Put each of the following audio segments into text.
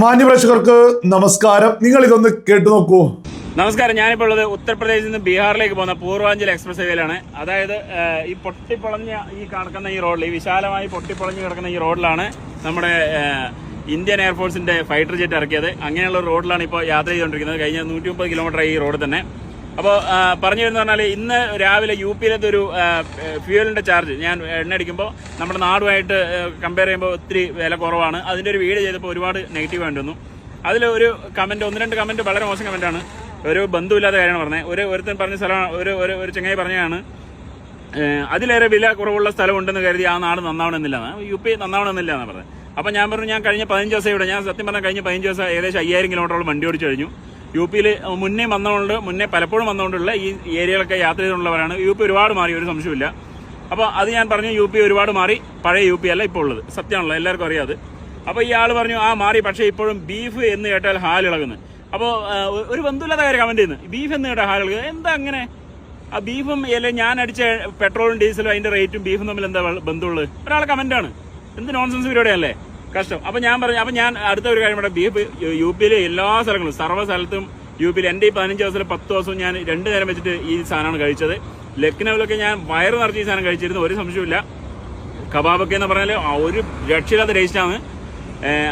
മാന്യപ്രേക്ഷകർക്ക് നമസ്കാരം. നിങ്ങൾ ഇതൊന്ന് കേട്ടു നോക്കൂ. നമസ്കാരം. ഞാനിപ്പോൾ ഉള്ളത് ഉത്തർപ്രദേശിൽ നിന്ന് ബീഹാറിലേക്ക് പോകുന്ന പൂർവാഞ്ചൽ എക്സ്പ്രസ് വേയിലാണ് അതായത് ഈ പൊട്ടിപ്പൊളഞ്ഞ ഈ കിടക്കുന്ന ഈ റോഡിൽ ഈ വിശാലമായി പൊട്ടിപ്പൊളഞ്ഞ് കിടക്കുന്ന ഈ റോഡിലാണ് നമ്മുടെ ഇന്ത്യൻ എയർഫോഴ്സിന്റെ ഫൈറ്റർ ജെറ്റ് ഇറക്കിയത്. അങ്ങനെയുള്ള റോഡിലാണ് ഇപ്പോൾ യാത്ര ചെയ്തുകൊണ്ടിരിക്കുന്നത്. കഴിഞ്ഞ നൂറ്റി മുപ്പത് കിലോമീറ്റർ ഈ റോഡ് തന്നെ. അപ്പോൾ പറഞ്ഞു വരുന്ന പറഞ്ഞാൽ ഇന്ന് രാവിലെ യു പിയിലത്തെ ഒരു ഫ്യൂവലിന്റെ ചാർജ് ഞാൻ എണ്ണ അടിക്കുമ്പോൾ നമ്മുടെ നാടുമായിട്ട് കമ്പയർ ചെയ്യുമ്പോൾ ഒത്തിരി വില കുറവാണ്. അതിന്റെ ഒരു വീഡിയോ ചെയ്തപ്പോൾ ഒരുപാട് നെഗറ്റീവ് ആയിട്ട് വന്നു. അതിൽ ഒരു കമന്റ് ഒന്ന് രണ്ട് കമന്റ് വളരെ മോശം കമന്റാണ് ഒരു ബന്ധുവില്ലാത്ത കാര്യമാണ് പറഞ്ഞത്. ഒരു ഒരുത്തൻ പറഞ്ഞ സ്ഥലമാണ് ഒരു ഒരു ഒരു ചങ്ങായി പറഞ്ഞതാണ് അതിലേറെ വില കുറവുള്ള സ്ഥലമുണ്ടെന്ന് കരുതി ആ നാട് നന്നാവണമെന്നില്ല യു പി നന്നാവണമെന്നില്ല എന്നാണ് പറഞ്ഞത്. അപ്പോൾ ഞാൻ പറഞ്ഞു ഞാൻ കഴിഞ്ഞ പതിനഞ്ച് ദിവസം ഇവിടെ ഞാൻ സത്യം പറഞ്ഞാൽ കഴിഞ്ഞ പതിനഞ്ച് ദിവസം ഏകദേശം അയ്യായിരം കിലോമീറ്ററോളം വണ്ടി ഓടിച്ചു കഴിഞ്ഞു. യു പിയിൽ മുന്നേ വന്നതുകൊണ്ട് മുന്നേ പലപ്പോഴും വന്നുകൊണ്ടുള്ള ഈ ഏരിയകളൊക്കെ യാത്ര ചെയ്തുള്ളവരാണ് യു പി ഒരുപാട് മാറി ഒരു സംശയമില്ല അപ്പോൾ അത് ഞാൻ പറഞ്ഞു യു പി ഒരുപാട് മാറി പഴയ യു പി അല്ല ഇപ്പോൾ ഉള്ളത്. സത്യമാണല്ലോ എല്ലാവർക്കും അറിയാതെ അപ്പോൾ ഈ ആൾ പറഞ്ഞു ആ മാറി പക്ഷേ ഇപ്പോഴും ബീഫ് എന്ന് കേട്ടാൽ ഹാൽ ഇളകുന്നു. അപ്പോൾ ഒരു ബന്ധുവില്ലാത്ത കാര്യം കമന്റ് ചെയ്യുന്നു. ബീഫ് എന്ന് കേട്ടാൽ ഹാൽ ഇളകുന്നത് എന്താ അങ്ങനെ? ആ ബീഫും അല്ലെ ഞാൻ അടിച്ച പെട്രോളും ഡീസലും അതിന്റെ റേറ്റും ബീഫും തമ്മിൽ എന്താ ബന്ധമുള്ളത്? ഒരാളെ കമന്റാണ് എന്ത് നോൺസെൻസ് പരിപാടിയല്ലേ കഷ്ടം. അപ്പൊ ഞാൻ പറഞ്ഞു അപ്പൊ ഞാൻ അടുത്ത ഒരു കാര്യം ഇവിടെ ബീഫ് യു പിയിലെ എല്ലാ സ്ഥലങ്ങളും സർവ സ്ഥലത്തും യു പിയിൽ എന്റെ ഈ പതിനഞ്ച് ദിവസത്തിൽ പത്ത് ദിവസവും ഞാൻ രണ്ട് നേരം വെച്ചിട്ട് ഈ സാധനമാണ് കഴിച്ചത്. ലക്നൌവിലൊക്കെ ഞാൻ വയറ് നിറച്ച് ഈ സാധനം കഴിച്ചിരുന്നു ഒരു സംശയമില്ല കബാബൊക്കെ എന്ന് പറഞ്ഞാൽ ഒരു രക്ഷയില്ലാത്ത ടേസ്റ്റാണ്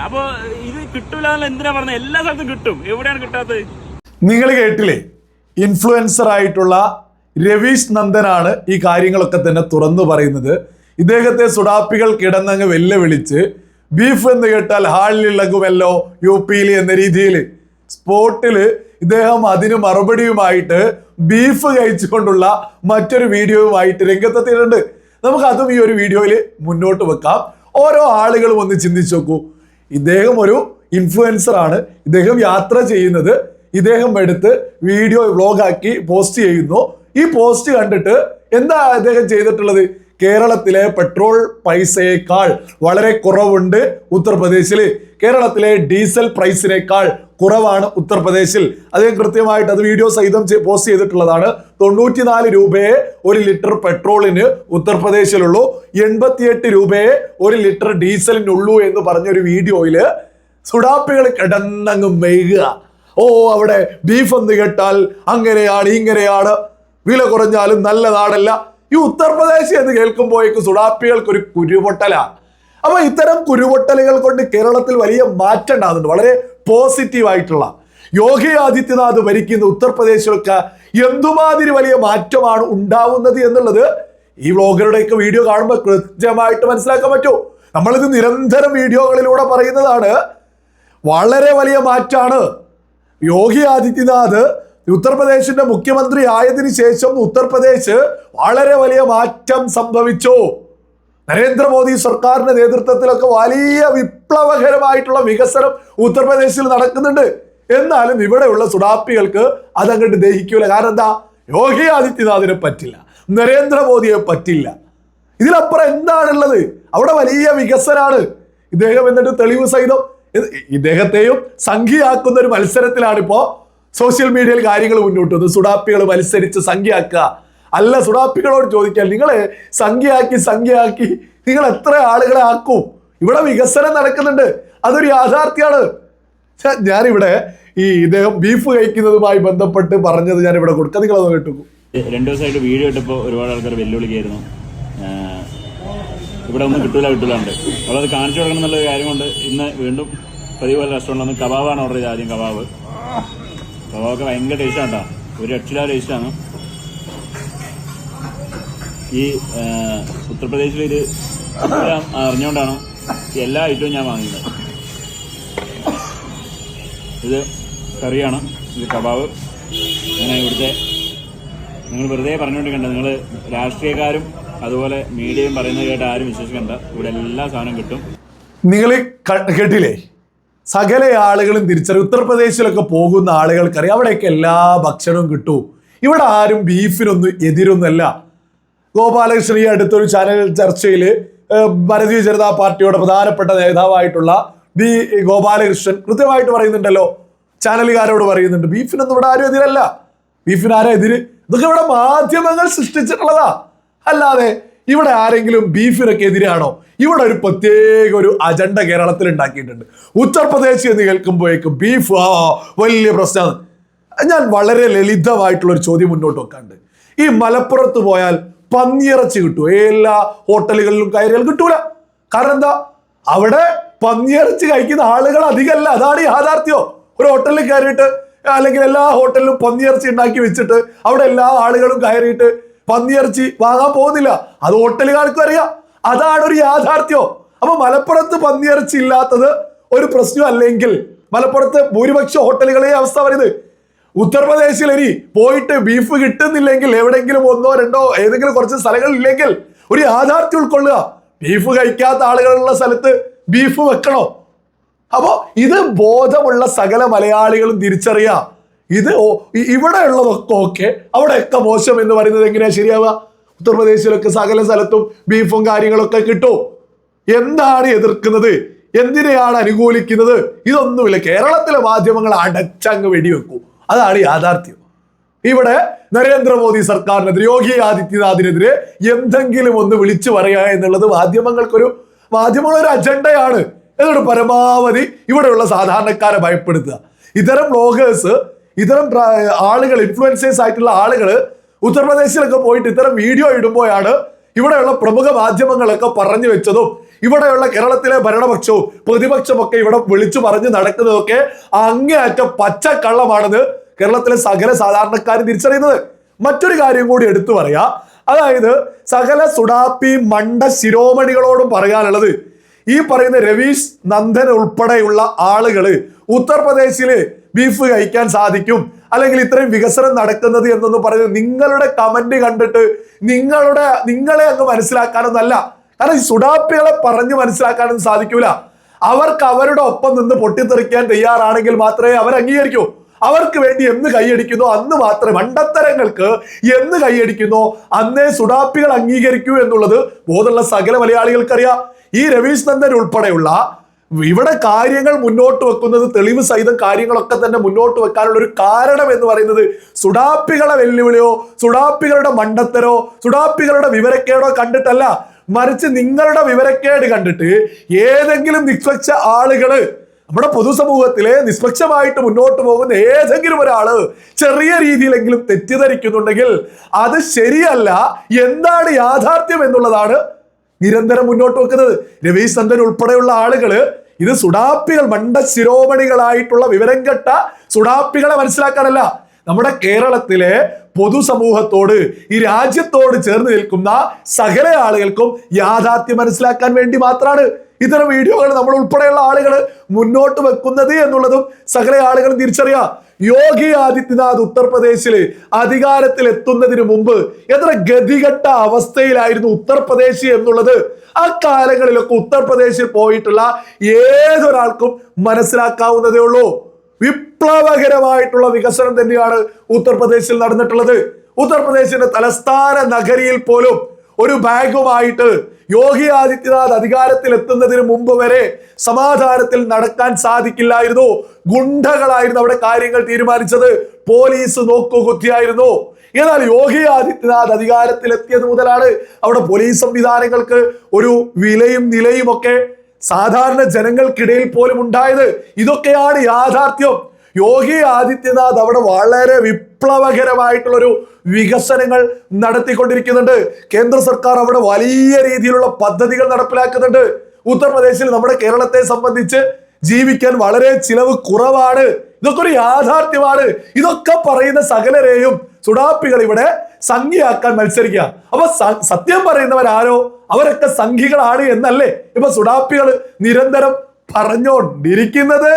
അപ്പോൾ ഇത് കിട്ടൂല എന്തിനാ പറഞ്ഞത് എല്ലാ സ്ഥലത്തും കിട്ടും. എവിടെയാണ് കിട്ടാത്തത്? നിങ്ങൾ കേട്ടില്ലേ? ഇൻഫ്ലുവൻസർ ആയിട്ടുള്ള രവീഷ് നന്ദനാണ് ഈ കാര്യങ്ങളൊക്കെ തന്നെ തുറന്നു പറയുന്നത്. ഇദ്ദേഹത്തെ സുഡാപ്പികൾ കിടന്നങ്ങ് വെല്ലുവിളിച്ച് ബീഫ് എന്ന് കേട്ടാൽ ഹാളിലിളകുമല്ലോ യു പിയിൽ എന്ന രീതിയിൽ സ്പോട്ടിൽ ഇദ്ദേഹം അതിന് മറുപടിയുമായിട്ട് ബീഫ് കഴിച്ചുകൊണ്ടുള്ള മറ്റൊരു വീഡിയോയുമായിട്ട് രംഗത്തെത്തിയിട്ടുണ്ട്. നമുക്ക് അതും ഈ ഒരു വീഡിയോയിൽ മുന്നോട്ട് വെക്കാം. ഓരോ ആളുകളും ഒന്ന് ചിന്തിച്ചു നോക്കൂ. ഇദ്ദേഹം ഒരു ഇൻഫ്ലുവൻസർ ആണ്. ഇദ്ദേഹം യാത്ര ചെയ്യുന്നത്. ഇദ്ദേഹം എടുത്ത് വീഡിയോ വ്ലോഗാക്കി പോസ്റ്റ് ചെയ്യുന്നു. ഈ പോസ്റ്റ് കണ്ടിട്ട് എന്താ അദ്ദേഹം ചെയ്തിട്ടുള്ളത്? കേരളത്തിലെ പെട്രോൾ പൈസയേക്കാൾ വളരെ കുറവുണ്ട് ഉത്തർപ്രദേശിൽ കേരളത്തിലെ ഡീസൽ പ്രൈസിനേക്കാൾ കുറവാണ് ഉത്തർപ്രദേശിൽ. അദ്ദേഹം കൃത്യമായിട്ട് അത് വീഡിയോ സഹിതം പോസ്റ്റ് ചെയ്തിട്ടുള്ളതാണ്. തൊണ്ണൂറ്റിനാല് രൂപയെ ഒരു ലിറ്റർ പെട്രോളിന് ഉത്തർപ്രദേശിലുള്ളൂ. എൺപത്തിയെട്ട് രൂപയെ ഒരു ലിറ്റർ ഡീസലിനുള്ളൂ എന്ന് പറഞ്ഞൊരു വീഡിയോയിൽ സുഡാപ്പികൾ കിടന്നങ്ങ് മെയ്യുക ഓ അവിടെ ബീഫ് എന്ന് കേട്ടാൽ അങ്ങനെയാണ് ഇങ്ങനെയാണ്. വില കുറഞ്ഞാലും നല്ല നാടല്ല ഈ ഉത്തർപ്രദേശ് എന്ന് കേൾക്കുമ്പോഴേക്കും സുഡാപ്പികൾക്ക് ഒരു കുരുപൊട്ടലാണ് അപ്പൊ ഇത്തരം കുരുപൊട്ടലുകൾ കൊണ്ട് കേരളത്തിൽ വലിയ മാറ്റം ഉണ്ടാകുന്നുണ്ട്. വളരെ പോസിറ്റീവ് ആയിട്ടുള്ള. യോഗി ആദിത്യനാഥ് ഭരിക്കുന്ന ഉത്തർപ്രദേശികൾക്ക് എന്തുമാതിരി വലിയ മാറ്റമാണ് ഉണ്ടാവുന്നത് എന്നുള്ളത് ഈ വ്ളോഗറുടെയൊക്കെ വീഡിയോ കാണുമ്പോൾ കൃത്യമായിട്ട് മനസ്സിലാക്കാൻ പറ്റൂ. നമ്മളിത് നിരന്തരം വീഡിയോകളിലൂടെ പറയുന്നതാണ്. വളരെ വലിയ മാറ്റാണ്. യോഗി ആദിത്യനാഥ് ഉത്തർപ്രദേശിന്റെ മുഖ്യമന്ത്രി ആയതിനു ശേഷം ഉത്തർപ്രദേശ് വളരെ വലിയ മാറ്റം സംഭവിച്ചു. നരേന്ദ്രമോദി സർക്കാരിന്റെ നേതൃത്വത്തിലൊക്കെ വലിയ വിപ്ലവകരമായിട്ടുള്ള വികസനം ഉത്തർപ്രദേശിൽ നടക്കുന്നുണ്ട്. എന്നാലും ഇവിടെയുള്ള സുഡാപ്പികൾക്ക് അതങ്ങോട്ട് ദഹിക്കൂല. കാരണം എന്താ? യോഗി ആദിത്യനാഥിനെ പറ്റില്ല. നരേന്ദ്രമോദിയെ പറ്റില്ല. ഇതിലപ്പുറം എന്താണുള്ളത്? അവിടെ വലിയ വികസനമാണ് ഇദ്ദേഹം എന്നിട്ട് തെളിവ് സഹിതം ഇദ്ദേഹത്തെയും സംഖ്യയാക്കുന്ന ഒരു മത്സരത്തിലാണ് ഇപ്പോ സോഷ്യൽ മീഡിയയിൽ കാര്യങ്ങൾ മുന്നോട്ട് വന്നു. സുഡാപ്പികൾ മത്സരിച്ച് സംഖ്യയാക്കുക. അല്ല സുഡാപ്പികളോട് ചോദിക്കാൻ നിങ്ങൾ സംഖ്യയാക്കി സംഖ്യയാക്കി നിങ്ങൾ എത്ര ആളുകളെ ആക്കും? ഇവിടെ വികസനം നടക്കുന്നുണ്ട്. അതൊരു യാഥാർത്ഥ്യമാണ് ഞാനിവിടെ ഈ ഇദ്ദേഹം ബീഫ് കഴിക്കുന്നതുമായി ബന്ധപ്പെട്ട് പറഞ്ഞത് ഞാൻ ഇവിടെ കൊടുക്കാം നിങ്ങളത് കേട്ടു രണ്ടു ദിവസമായിട്ട് വീഡിയോ ഇട്ടപ്പോൾ ഒരുപാട് ആൾക്കാർ വെല്ലുവിളിക്കായിരുന്നു ഇവിടെ ഒന്നും കിട്ടൂല കിട്ടൂലുണ്ട് അവളത് അത് കാണിച്ചു കൊടുക്കണം എന്നുള്ള കാര്യം കൊണ്ട് ഇന്ന് വീണ്ടും പതിവ് പോലെ റെസ്റ്റോറന്റ് ഒന്ന് കബാബാണ് ഓർഡർ ചെയ്തത് ആദ്യം കബാബ്. കബാബൊക്കെ ഭയങ്കര ടേസ്റ്റാണ് കേട്ടോ ഒരു രക്ഷിത ടേസ്റ്റാണ് ഈ ഉത്തർപ്രദേശിലെ ഉത്തർപ്രദേശിൽ ഇത് അറിഞ്ഞുകൊണ്ടാണ് എല്ലാ ഐറ്റവും ഞാൻ വാങ്ങിയത്. ഇത് കറിയാണ്. ഇത് കബാബ്. അങ്ങനെ ഇവിടുത്തെ നിങ്ങൾ വെറുതെ പറഞ്ഞുകൊണ്ടിരിക്കണ്ട നിങ്ങൾ രാഷ്ട്രീയക്കാരും അതുപോലെ മീഡിയയും പറയുന്നത് കേട്ട് ആരും വിശ്വസിക്കണ്ട. ഇവിടെ എല്ലാ സാധനവും കിട്ടും. നിങ്ങൾ കേട്ടില്ലേ? സകല ആളുകളും തിരിച്ചറിയും. ഉത്തർപ്രദേശിലൊക്കെ പോകുന്ന ആളുകൾക്കറിയാം. അവിടെയൊക്കെ എല്ലാ ഭക്ഷണവും കിട്ടും. ഇവിടെ ആരും ബീഫിനൊന്നും എതിരൊന്നുമല്ല. ഗോപാലകൃഷ്ണൻ ഈ അടുത്തൊരു ചാനൽ ചർച്ചയിൽ ഭാരതീയ ജനതാ പാർട്ടിയുടെ പ്രധാനപ്പെട്ട നേതാവായിട്ടുള്ള ബി ഗോപാലകൃഷ്ണൻ കൃത്യമായിട്ട് പറയുന്നുണ്ടല്ലോ. ചാനലുകാരോട് പറയുന്നുണ്ട് ബീഫിനൊന്നും ഇവിടെ ആരും എതിരല്ല. ബീഫിന് എതിര്? ഇതൊക്കെ ഇവിടെ മാധ്യമങ്ങൾ സൃഷ്ടിച്ചിട്ടുള്ളതാ. അല്ലാതെ ഇവിടെ ആരെങ്കിലും ബീഫിനൊക്കെ എതിരാണോ? ഇവിടെ ഒരു പ്രത്യേക ഒരു അജണ്ട കേരളത്തിൽ ഉണ്ടാക്കിയിട്ടുണ്ട്. ഉത്തർപ്രദേശ് എന്ന് കേൾക്കുമ്പോഴേക്കും ബീഫ് ആ വലിയ പ്രശ്നമാണ്. ഞാൻ വളരെ ലളിതമായിട്ടുള്ള ഒരു ചോദ്യം മുന്നോട്ട് വെക്കാണ്ട്. ഈ മലപ്പുറത്ത് പോയാൽ പന്നിയിറച്ചി കിട്ടും എല്ലാ ഹോട്ടലുകളിലും കയറിയാൽ കിട്ടൂല. കാരണം എന്താ? അവിടെ പന്നിയിറച്ചി കഴിക്കുന്ന ആളുകൾ അധികമല്ല. അതാണ് യാഥാർത്ഥ്യം. ഒരു ഹോട്ടലിൽ കയറിയിട്ട് അല്ലെങ്കിൽ എല്ലാ ഹോട്ടലിലും പന്നിയിറച്ചി ഉണ്ടാക്കി വെച്ചിട്ട് അവിടെ എല്ലാ ആളുകളും കയറിയിട്ട് പന്നിയിറച്ചി വാങ്ങാൻ പോകുന്നില്ല. അത് ഹോട്ടലുകാർക്കും അറിയാം. അതാണ് ഒരു യാഥാർത്ഥ്യം. അപ്പൊ മലപ്പുറത്ത് പന്നിയിറച്ചി ഇല്ലാത്തത് ഒരു പ്രശ്നം അല്ലെങ്കിൽ മലപ്പുറത്ത് ഭൂരിപക്ഷ ഹോട്ടലുകളെ അവസ്ഥ പറയുന്നത് ഉത്തർപ്രദേശിൽ ഇനി പോയിട്ട് ബീഫ് കിട്ടുന്നില്ലെങ്കിൽ എവിടെയെങ്കിലും ഒന്നോ രണ്ടോ ഏതെങ്കിലും കുറച്ച് സ്ഥലങ്ങൾ ഇല്ലെങ്കിൽ ഒരു യാഥാർത്ഥ്യം ഉൾക്കൊള്ളുക. ബീഫ് കഴിക്കാത്ത ആളുകളുള്ള സ്ഥലത്ത് ബീഫ് വെക്കണോ? അപ്പോ ഇത് ബോധമുള്ള സകല മലയാളികളും തിരിച്ചറിയാം. ഇത് ഇവിടെ ഉള്ളതൊക്കെ ഓക്കെ. അവിടെയൊക്കെ മോശം എന്ന് പറയുന്നത് എങ്ങനെയാ ശരിയാവുക? ഉത്തർപ്രദേശിലൊക്കെ സകല സ്ഥലത്തും ബീഫും കാര്യങ്ങളൊക്കെ കിട്ടും. എന്താണ് എതിർക്കുന്നത്? എന്തിനെയാണ് അനുകൂലിക്കുന്നത്? ഇതൊന്നുമില്ല. കേരളത്തിലെ മാധ്യമങ്ങൾ അടച്ചങ്ങ് വെടിവെക്കൂ. അതാണ് യാഥാർത്ഥ്യം. ഇവിടെ നരേന്ദ്രമോദി സർക്കാരിനെതിരെ യോഗി ആദിത്യനാഥിനെതിരെ എന്തെങ്കിലും ഒന്ന് വിളിച്ചു പറയുക എന്നുള്ളത് മാധ്യമങ്ങൾക്കൊരു മാധ്യമങ്ങളൊരു അജണ്ടയാണ്. എന്നിട്ട് പരമാവധി ഇവിടെയുള്ള സാധാരണക്കാരെ ഭയപ്പെടുത്തുക. ഇത്തരം ബ്ലോഗേഴ്സ് ഇത്തരം ആളുകൾ ഇൻഫ്ലുവൻസേഴ്സ് ആയിട്ടുള്ള ആളുകൾ ഉത്തർപ്രദേശിലൊക്കെ പോയിട്ട് ഇത്തരം വീഡിയോ ഇടുമ്പോഴാണ് ഇവിടെയുള്ള പ്രമുഖ മാധ്യമങ്ങളൊക്കെ പറഞ്ഞു വെച്ചതും ഇവിടെയുള്ള കേരളത്തിലെ ഭരണപക്ഷവും പ്രതിപക്ഷമൊക്കെ ഇവിടെ വിളിച്ചു പറഞ്ഞ് നടക്കുന്നതൊക്കെ അങ്ങേയറ്റം പച്ചക്കള്ളമാണെന്ന് കേരളത്തിലെ സകല സാധാരണക്കാർ തിരിച്ചറിയുന്നത്. മറ്റൊരു കാര്യം കൂടി എടുത്തു പറയാ അതായത് സകല സുഡാപ്പി മണ്ട ശിരോമണികളോടും പറയാനുള്ളത് ഈ പറയുന്ന രവീഷ് നന്ദൻ ഉൾപ്പെടെയുള്ള ആളുകൾ ഉത്തർപ്രദേശിൽ ബീഫ് കഴിക്കാൻ സാധിക്കും. അല്ലെങ്കിൽ ഇത്രയും വികസനം നടക്കുന്നത് എന്നൊന്ന് പറഞ്ഞ് നിങ്ങളുടെ കമന്റ് കണ്ടിട്ട് നിങ്ങളുടെ നിങ്ങളെ അങ്ങ് മനസ്സിലാക്കാനൊന്നല്ല. കാരണം ഈ സുഡാപ്പികളെ പറഞ്ഞ് മനസ്സിലാക്കാനൊന്നും സാധിക്കൂല. അവർക്ക് അവരുടെ ഒപ്പം നിന്ന് പൊട്ടിത്തെറിക്കാൻ തയ്യാറാണെങ്കിൽ മാത്രമേ അവർ അംഗീകരിക്കൂ. അവർക്ക് വേണ്ടി എന്ന് കൈയടിക്കുന്നു അന്ന് മാത്രം. മണ്ടത്തരങ്ങൾക്ക് എന്ന് കൈയടിക്കുന്നു അന്നേ സുഡാപ്പികൾ അംഗീകരിക്കൂ എന്നുള്ളത് ബോധമുള്ള സകല മലയാളികൾക്കറിയാം. ഈ രവീഷ് നന്ദൻ ഉൾപ്പെടെയുള്ള ഇവിടെ കാര്യങ്ങൾ മുന്നോട്ട് വെക്കുന്നത് തെളിവ് സഹിതം കാര്യങ്ങളൊക്കെ തന്നെ മുന്നോട്ട് വെക്കാനുള്ള ഒരു കാരണം എന്ന് പറയുന്നത് സുഡാപ്പികളെ വെല്ലുവിളിയോ സുഡാപ്പികളുടെ മണ്ടത്തരോ സുഡാപ്പികളുടെ വിവരക്കേടോ കണ്ടിട്ടല്ല. മറിച്ച് നിങ്ങളുടെ വിവരക്കേട് കണ്ടിട്ട് ഏതെങ്കിലും നിഷ്പക്ഷ ആളുകൾ നമ്മുടെ പൊതുസമൂഹത്തിലെ നിഷ്പക്ഷമായിട്ട് മുന്നോട്ട് പോകുന്ന ഏതെങ്കിലും ഒരാൾ ചെറിയ രീതിയിലെങ്കിലും തെറ്റിദ്ധരിക്കുന്നുണ്ടെങ്കിൽ അത് ശരിയല്ല. എന്താണ് യാഥാർത്ഥ്യം എന്നുള്ളതാണ് നിരന്തരം മുന്നോട്ട് വെക്കുന്നത്. രവീഷ് നന്ദൻ ഉൾപ്പെടെയുള്ള ആളുകൾ ഇത് സുഡാപ്പികൾ മണ്ട ശിരോമണികളായിട്ടുള്ള വിവരം കെട്ട സുഡാപ്പികളെ മനസ്സിലാക്കാനല്ല. നമ്മുടെ കേരളത്തിലെ പൊതുസമൂഹത്തോട് ഈ രാജ്യത്തോട് ചേർന്ന് നിൽക്കുന്ന സകല ആളുകൾക്കും യാഥാർത്ഥ്യം മനസ്സിലാക്കാൻ വേണ്ടി മാത്രമാണ് ഇത്തരം വീഡിയോകൾ നമ്മൾ ഉൾപ്പെടെയുള്ള ആളുകൾ മുന്നോട്ട് വെക്കുന്നത് എന്നുള്ളതും സകല ആളുകൾ തിരിച്ചറിയാം. യോഗി ആദിത്യനാഥ് ഉത്തർപ്രദേശിൽ അധികാരത്തിൽ എത്തുന്നതിന് മുമ്പ് എത്ര ഗതികെട്ട അവസ്ഥയിലായിരുന്നു ഉത്തർപ്രദേശ് എന്നുള്ളത്. ആ കാലങ്ങളിലൊക്കെ ഉത്തർപ്രദേശിൽ പോയിട്ടുള്ള ഏതൊരാൾക്കും മനസ്സിലാക്കാവുന്നതേ ഉള്ളൂ. വിപ്ലവകരമായിട്ടുള്ള വികസനം തന്നെയാണ് ഉത്തർപ്രദേശിൽ നടന്നിട്ടുള്ളത്. ഉത്തർപ്രദേശിന്റെ തലസ്ഥാന നഗരിയിൽ പോലും ഒരു ബാഗുമായിട്ട് യോഗി ആദിത്യനാഥ് അധികാരത്തിൽ എത്തുന്നതിന് മുമ്പ് വരെ സമാധാനത്തിൽ നടക്കാൻ സാധിക്കില്ലായിരുന്നു. ഗുണ്ടകളായിരുന്നു അവിടെ കാര്യങ്ങൾ തീരുമാനിച്ചത്. പോലീസ് നോക്കുകുത്തിയായിരുന്നു എന്നാൽ യോഗി ആദിത്യനാഥ് അധികാരത്തിൽ എത്തിയത് മുതലാണ് അവിടെ പോലീസ് സംവിധാനങ്ങൾക്ക് ഒരു വിലയും നിലയും ഒക്കെ സാധാരണ ജനങ്ങൾക്കിടയിൽ പോലും ഉണ്ടായത്. ഇതൊക്കെയാണ് യാഥാർത്ഥ്യം. യോഗി ആദിത്യനാഥ് അവിടെ വളരെ വിപ്ലവകരമായിട്ടുള്ളൊരു വികസനങ്ങൾ നടത്തിക്കൊണ്ടിരിക്കുന്നുണ്ട്. കേന്ദ്ര സർക്കാർ അവിടെ വലിയ രീതിയിലുള്ള പദ്ധതികൾ നടപ്പിലാക്കുന്നുണ്ട്. ഉത്തർപ്രദേശിൽ നമ്മുടെ കേരളത്തെ സംബന്ധിച്ച് ജീവിക്കാൻ വളരെ ചിലവ് കുറവാണ്. ഇതൊക്കെ ഒരു യാഥാർത്ഥ്യമാണ്. ഇതൊക്കെ പറയുന്ന സകലരെയും സുഡാപ്പികൾ ഇവിടെ സംഖ്യയാക്കാൻ മത്സരിക്കുക. അപ്പൊ സത്യം പറയുന്നവരാരോ? അവരൊക്കെ സംഖ്യകളാണ് എന്നല്ലേ? ഇപ്പൊ സുഡാപ്പികൾ നിരന്തരം പറഞ്ഞുകൊണ്ടിരിക്കുന്നത്